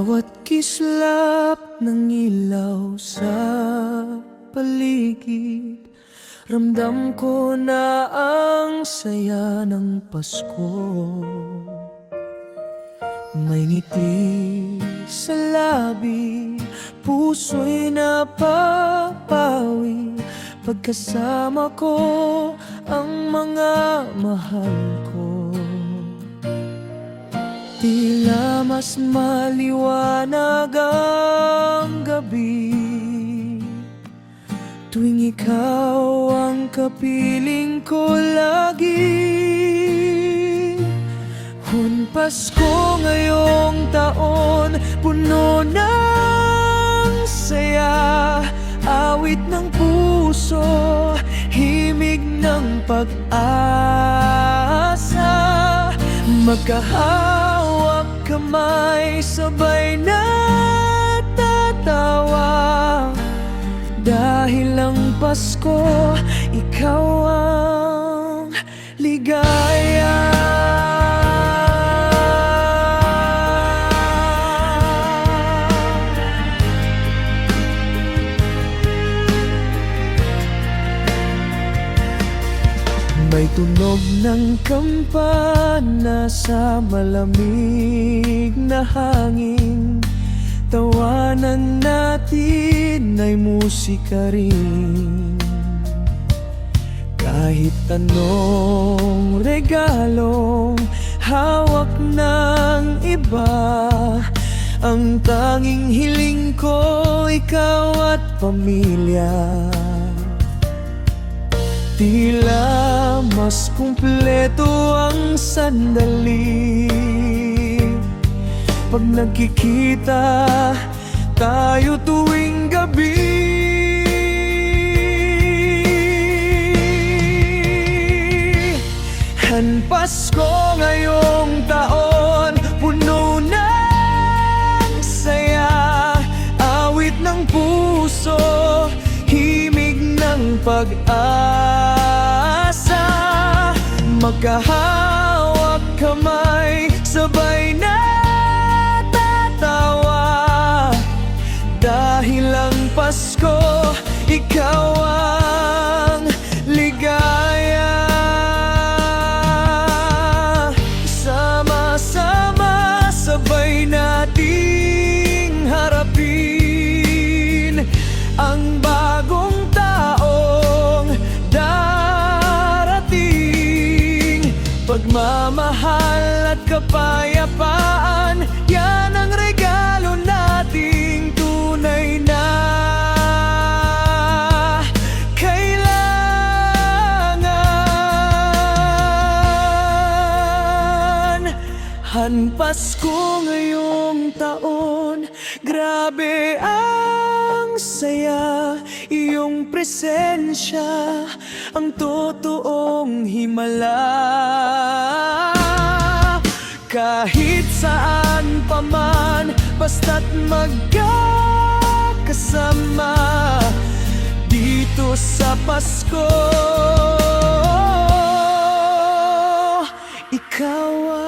Bawat kislap ng ilaw sa paligid Ramdam ko na ang saya ng Pasko. May ngiti sa labi Puso'y napapawi. Pagkasama ko ang mga mahal ko Tila mas maliwanag ang gabi. Tuwing ikaw ang kapiling ko lagi. Hun Pasko ngayong taon Puno ng saya. Awit ng puso Himig ng pag-asa. Magkahawak kamay Sabay na tatawa dahil ang Pasko, ikaw ang ligaya. May tunog ng kampana sa malamig hangin. Tawanan natin ay musika rin. Kahit anong regalong hawak ng iba. Ang tanging hiling ko ikaw at pamilya. Tila mas kumpleto ang sandali Pag nagkikita tayo tuwing gabi. Han Pasko ngayong taon Puno ng saya. Awit ng puso Himig ng pag-asa. Magkahawak kamay Sabay na Dahil ang Pasko Ikaw ang ligaya. Sama-sama sabay nating harapin Ang bagong taong darating. Pagmamahal at kapayapaan Han Pasko ngayong taon Grabe ang saya. Iyong presensya Ang totoong himala. Kahit saan pa man Basta't magkakasama. Dito sa Pasko Ikaw